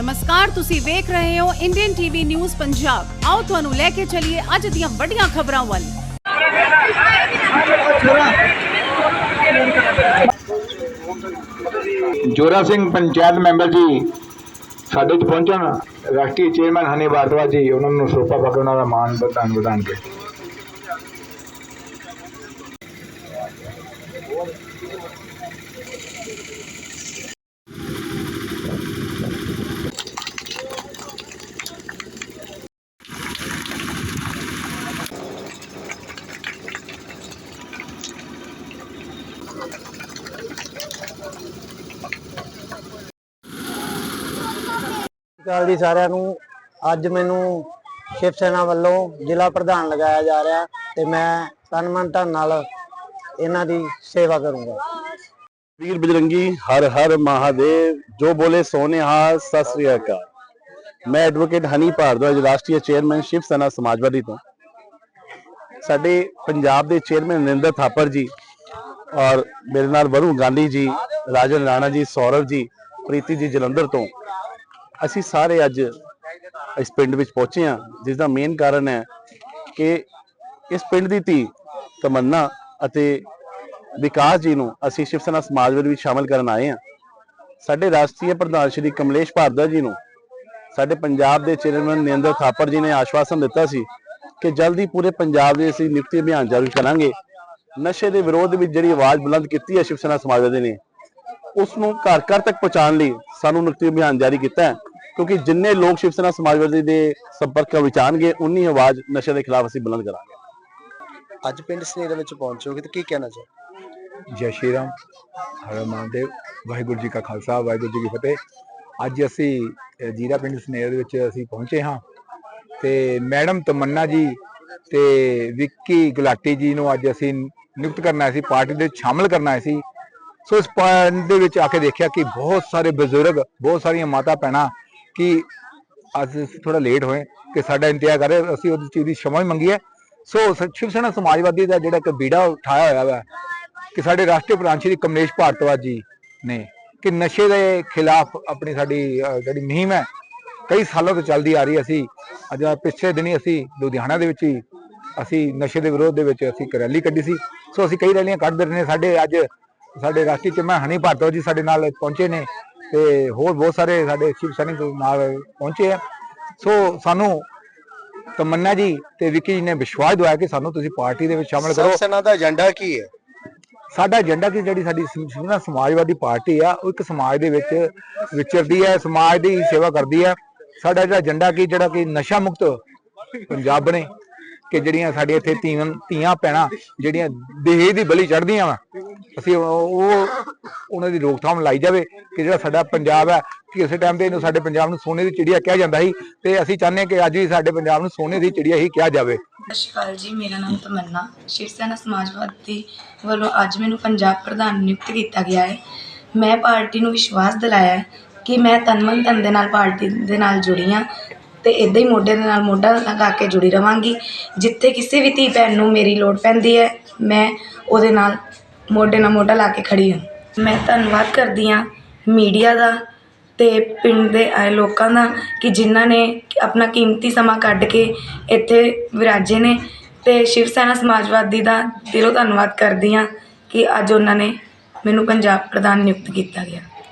ਨਮਸਕਾਰ, ਤੁਸੀਂ ਵੇਖ ਰਹੇ ਹੋ ਇੰਡੀਅਨ ਟੀਵੀ ਨਿਊਜ਼ ਪੰਜਾਬ ਆਓ ਤੁਹਾਨੂੰ ਲੈ ਕੇ ਚੱਲੀਏ ਅੱਜ ਦੀਆਂ ਵੱਡੀਆਂ ਖਬਰਾਂ ਵੱਲ। ਜੋਰਾ ਸਿੰਘ ਪੰਚਾਇਤ ਮੈਂਬਰ ਜੀ, ਸਾਡੇ ਚ ਪਹੁੰਚਣ। ਰਾਸ਼ਟਰੀ ਚੇਅਰਮੈਨ ਹਨੀ ਬਾਟਵਾ ਜੀ, ਉਹਨਾਂ ਨੂੰ ਸੋਪਾ ਪਾ ਕੇ ਦਾ ਮਾਣ ਵਧਾਣ ਵਧਾਣ ਕੇ। ਅਕਾਲ ਜੀ ਸਾਰਿਆਂ ਨੂੰ। ਅੱਜ ਮੈਨੂੰ ਸ਼ਿਵ ਸੈਨਾ ਵੱਲੋਂ ਜ਼ਿਲ੍ਹਾ ਪ੍ਰਧਾਨ ਲਗਾਇਆ ਜਾ ਰਿਹਾ ਤੇ ਮੈਂ ਤਨ ਮਨ ਧਨ ਨਾਲ ਇਹਨਾਂ ਦੀ ਸੇਵਾ ਕਰੂੰਗਾ। ਵੀਰ ਬਜਰੰਗੀ, ਹਰ ਹਰ ਮਹਾਦੇਵ, ਜੋ ਬੋਲੇ ਸੋਨੇ ਸਤਿ ਸ੍ਰੀ ਅਕਾਲ। ਮੈਂ ਐਡਵੋਕੇਟ ਹਨੀ ਭਾਰਦਵਾਜ, ਰਾਸ਼ਟਰੀ ਚੇਅਰਮੈਨ ਸ਼ਿਵ ਸੈਨਾ ਸਮਾਜਵਾਦੀ ਤੋਂ। ਸਾਡੇ ਪੰਜਾਬ ਦੇ ਚੇਅਰਮੈਨ ਨਰਿੰਦਰ ਥਾਪਰ ਜੀ ਔਰ ਮੇਰੇ ਨਾਲ ਵਰੁਣ ਗਾਂਧੀ ਜੀ, ਰਾਜਨ ਰਾਣਾ ਜੀ, ਸੌਰਵ ਜੀ, ਪ੍ਰੀਤੀ ਜੀ ਜਲੰਧਰ ਤੋਂ। ਅਸੀਂ ਸਾਰੇ ਅੱਜ ਇਸ ਪਿੰਡ ਵਿੱਚ ਪਹੁੰਚੇ ਹਾਂ, ਜਿਸ ਦਾ ਮੇਨ ਕਾਰਨ ਹੈ ਕਿ ਇਸ ਪਿੰਡ ਦੀ ਧੀ ਤਮੰਨਾ ਅਤੇ ਵਿਕਾਸ ਜੀ ਨੂੰ ਅਸੀਂ ਸ਼ਿਵ ਸੈਨਾ ਸਮਾਜ ਵਿੱਚ ਸ਼ਾਮਲ ਕਰਨ ਆਏ ਹਾਂ। ਸਾਡੇ ਰਾਸ਼ਟਰੀ ਪ੍ਰਧਾਨ ਸ਼੍ਰੀ ਕਮਲੇਸ਼ ਭਾਰਦਾ ਜੀ ਨੂੰ ਸਾਡੇ ਪੰਜਾਬ ਦੇ ਚੇਅਰਮੈਨ ਨਰਿੰਦਰ ਥਾਪਰ ਜੀ ਨੇ ਆਸ਼ਵਾਸਨ ਦਿੱਤਾ ਸੀ ਕਿ ਜਲਦੀ ਪੂਰੇ ਪੰਜਾਬ ਦੇ ਅਸੀਂ ਨਿਯੁਕਤੀ ਅਭਿਆਨ ਜਾਰੀ ਕਰਾਂਗੇ। ਨਸ਼ੇ ਦੇ ਵਿਰੋਧ ਵਿੱਚ ਜਿਹੜੀ ਆਵਾਜ਼ ਬੁਲੰਦ ਕੀਤੀ ਹੈ ਸ਼ਿਵ ਸੈਨਾ ਸਮਾਜਵਾਦੀ ਨੇ ਉਸ ਨੂੰ ਘਰ ਘਰ ਤੱਕ ਪਹੁੰਚਾਉਣ ਲਈ ਸਾਨੂੰ ਨਿਯੁਕਤੀ ਅਭਿਆਨ ਜਾਰੀ ਕੀਤਾ ਹੈ ਕਿਉਂਕਿ ਜਿੰਨੇ ਲੋਕ ਸ਼ਿਵ ਸੈਨਾ ਸਮਾਜਵਾਦੀ ਦੇ ਸੰਪਰਕ ਵਿੱਚ ਆਉਣਗੇ ਉਨੀ ਆਵਾਜ਼ ਨਸ਼ੇ ਦੇ ਖਿਲਾਫ ਅਸੀਂ ਬੁਲੰਦ ਕਰਾਂਗੇ। ਅੱਜ ਪਿੰਡ ਸਨੇਰਾ ਵਿੱਚ ਪਹੁੰਚੋਗੇ ਤੇ ਕੀ ਕਹਿਣਾ ਚਾਹੋ ਜੈ ਸ਼੍ਰੀ ਰਾਮ ਹਰ ਮਹਾਦੇਵ ਵਾਹਿਗੁਰੂ ਜੀ ਕਾ ਖਾਲਸਾ ਵਾਹਿਗੁਰੂ ਜੀ ਕੀ ਫਤਿਹ। ਅੱਜ ਅਸੀਂ ਜੀਰਾ ਪਿੰਡ ਸਨੇਰ ਦੇ ਵਿੱਚ ਅਸੀਂ ਪਹੁੰਚੇ ਹਾਂ ਤੇ ਮੈਡਮ ਤਮੰਨਾ ਜੀ ਤੇ ਵਿੱਕੀ ਗੁਲਾਟੀ ਜੀ ਨੂੰ ਅੱਜ ਅਸੀਂ ਨਿਯੁਕਤ ਕਰਨਾ ਹੈ ਸੀ, ਪਾਰਟੀ ਦੇ ਵਿੱਚ ਸ਼ਾਮਲ ਕਰਨਾ ਹੈ ਸੀ। ਸੋ ਇਸ ਪਾਰਟੀ ਦੇ ਵਿੱਚ ਆ ਕੇ ਦੇਖਿਆ ਕਿ ਬਹੁਤ ਸਾਰੇ ਬਜ਼ੁਰਗ, ਬਹੁਤ ਸਾਰੀਆਂ ਮਾਤਾ ਪੈਣਾ ਕਿ ਅੱਜ ਥੋੜਾ ਲੇਟ ਹੋਏ ਕਿ ਸਾਡਾ ਇੰਤਜ਼ਾਰ ਕਰੇ ਅਸੀਂ ਉਹਦੀ ਚੀਜ਼ ਦੀ ਸ਼ਮਾ ਮੰਗੀ ਹੈ। ਸੋ ਸ਼ਿਵ ਸੈਨਾ ਸਮਾਜਵਾਦੀ ਦਾ ਜਿਹੜਾ ਇੱਕ ਬੀੜਾ ਉਠਾਇਆ ਹੋਇਆ ਹੈ ਕਿ ਸਾਡੇ ਰਾਸ਼ਟਰੀ ਪ੍ਰਧਾਨ ਸ਼੍ਰੀ ਕਮਲੇਸ਼ ਭਾਰਤਵਾਜ ਜੀ ਨੇ ਕਿ ਨਸ਼ੇ ਦੇ ਖਿਲਾਫ ਆਪਣੀ ਸਾਡੀ ਜਿਹੜੀ ਮੁਹਿੰਮ ਹੈ, ਕਈ ਸਾਲਾਂ ਤੋਂ ਚੱਲਦੀ ਆ ਰਹੀ ਅਸੀਂ ਅੱਜ ਪਿਛਲੇ ਦਿਨੀ ਅਸੀਂ ਲੁਧਿਆਣਾ ਦੇ ਵਿੱਚ ਹੀ ਅਸੀਂ ਨਸ਼ੇ ਦੇ ਵਿਰੋਧ ਦੇ ਵਿੱਚ ਅਸੀਂ ਇੱਕ ਰੈਲੀ ਕੱਢੀ ਸੀ। ਸੋ ਅਸੀਂ ਕਈ ਰੈਲੀਆਂ ਕੱਢਦੇ ਰਹੇ ਸਾਡੇ ਅੱਜ ਸਾਡੇ ਰਾਸ਼ਟਰੀ ਚੇਅਰਮੈਨ ਹਨੀ ਭਾਰਤਵਾਜ ਜੀ ਸਾਡੇ ਨਾਲ ਪਹੁੰਚੇ ਨੇ ਤੇ ਹੋਰ ਬਹੁਤ ਸਾਰੇ ਸਾਡੇ ਸ਼ਿਵ ਸੈਨਿਕ ਨਾਲ ਪਹੁੰਚੇ ਆ। ਸੋ ਸਾਨੂੰ ਤਮੰਨਾ ਜੀ ਤੇ ਵਿੱਕੀ ਜੀ ਨੇ ਵਿਸ਼ਵਾਸ ਦਿਵਾਇਆ ਕਿ ਸਾਨੂੰ ਤੁਸੀਂ ਪਾਰਟੀ ਦੇ ਵਿੱਚ ਸ਼ਾਮਲ ਕਰੋ। ਸੈਨਾ ਦਾ ਏਜੰਡਾ ਕੀ ਹੈ? ਸਾਡਾ ਏਜੰਡਾ ਕਿ ਜਿਹੜੀ ਸਾਡੀ ਸਮਾਜਵਾਦੀ ਪਾਰਟੀ ਆ ਉਹ ਇੱਕ ਸਮਾਜ ਦੇ ਵਿੱਚ ਵਿਚਰਦੀ ਹੈ ਸਮਾਜ ਦੀ ਸੇਵਾ ਕਰਦੀ ਹੈ। ਸਾਡਾ ਜਿਹੜਾ ਏਜੰਡਾ ਕੀ, ਜਿਹੜਾ ਕਿ ਨਸ਼ਾ ਮੁਕਤ ਪੰਜਾਬ ਬਣੇ, ਕਿ ਜਿਹੜੀਆਂ ਸਾਡੇ ਇੱਥੇ ਧੀਆਂ ਧੀਆਂ ਪੈਣਾ ਜਿਹੜੀਆਂ ਦੇਹ ਦੀ ਬਲੀ ਚੜਦੀਆਂ ਵਾ, ਅਸੀਂ ਉਹ ਉਹਨਾਂ ਦੀ ਰੋਕਥਾਮ ਲਾਈ ਜਾਵੇ, ਕਿ ਜਿਹੜਾ ਸਾਡਾ ਪੰਜਾਬ ਹੈ, ਕਿ ਕਿਸੇ ਟਾਈਮ ਤੇ ਇਹਨੂੰ ਸਾਡੇ ਪੰਜਾਬ ਨੂੰ ਸੋਨੇ ਦੀ ਚਿੜੀਆ ਕਿਹਾ ਜਾਂਦਾ ਸੀ, ਤੇ ਅਸੀਂ ਚਾਹੁੰਦੇ ਹਾਂ ਕਿ ਅੱਜ ਵੀ ਸਾਡੇ ਪੰਜਾਬ ਨੂੰ ਸੋਨੇ ਦੀ ਚਿੜੀਆ ਹੀ ਕਿਹਾ ਜਾਵੇ। ਸਤਿ ਸ਼੍ਰੀ ਅਕਾਲ ਜੀ, ਮੇਰਾ ਨਾਮ ਤਮੰਨਾ, ਸ਼ਿਵ ਸੈਨਾ ਸਮਾਜਵਾਦੀ ਵੱਲੋਂ ਅੱਜ ਮੈਨੂੰ ਪੰਜਾਬ ਪ੍ਰਧਾਨ ਨਿਯੁਕਤ ਕੀਤਾ ਗਿਆ ਹੈ। ਮੈਂ ਪਾਰਟੀ ਨੂੰ ਵਿਸ਼ਵਾਸ ਦਿਲਾਇਆ ਹੈ ਕਿ ਮੈਂ ਤਨ ਮਨ ਧਨ ਦੇ ਨਾਲ ਪਾਰਟੀ ਦੇ ਨਾਲ ਜੁੜੀ ਹਾਂ ਅਤੇ ਇੱਦਾਂ ਹੀ ਮੋਢੇ ਦੇ ਨਾਲ ਮੋਢਾ ਲਗਾ ਕੇ ਜੁੜੀ ਰਵਾਂਗੀ। ਜਿੱਥੇ ਕਿਸੇ ਵੀ ਧੀ ਭੈਣ ਨੂੰ ਮੇਰੀ ਲੋੜ ਪੈਂਦੀ ਹੈ, ਮੈਂ ਉਹਦੇ ਨਾਲ ਮੋਢੇ ਨਾਲ ਮੋਢਾ ਲਾ ਕੇ ਖੜ੍ਹੀ ਹਾਂ। ਮੈਂ ਧੰਨਵਾਦ ਕਰਦੀ ਹਾਂ ਮੀਡੀਆ ਦਾ ਅਤੇ ਪਿੰਡ ਦੇ ਆਏ ਲੋਕਾਂ ਦਾ ਕਿ ਜਿਨ੍ਹਾਂ ਨੇ ਆਪਣਾ ਕੀਮਤੀ ਸਮਾਂ ਕੱਢ ਕੇ ਇੱਥੇ ਵਿਰਾਜੇ ਨੇ ਅਤੇ ਸ਼ਿਵ ਸੈਨਾ ਸਮਾਜਵਾਦੀ ਦਾ ਦਿਲੋਂ ਧੰਨਵਾਦ ਕਰਦੀ ਹਾਂ ਕਿ ਅੱਜ ਉਹਨਾਂ ਨੇ ਮੈਨੂੰ ਪੰਜਾਬ ਪ੍ਰਧਾਨ ਨਿਯੁਕਤ ਕੀਤਾ ਗਿਆ।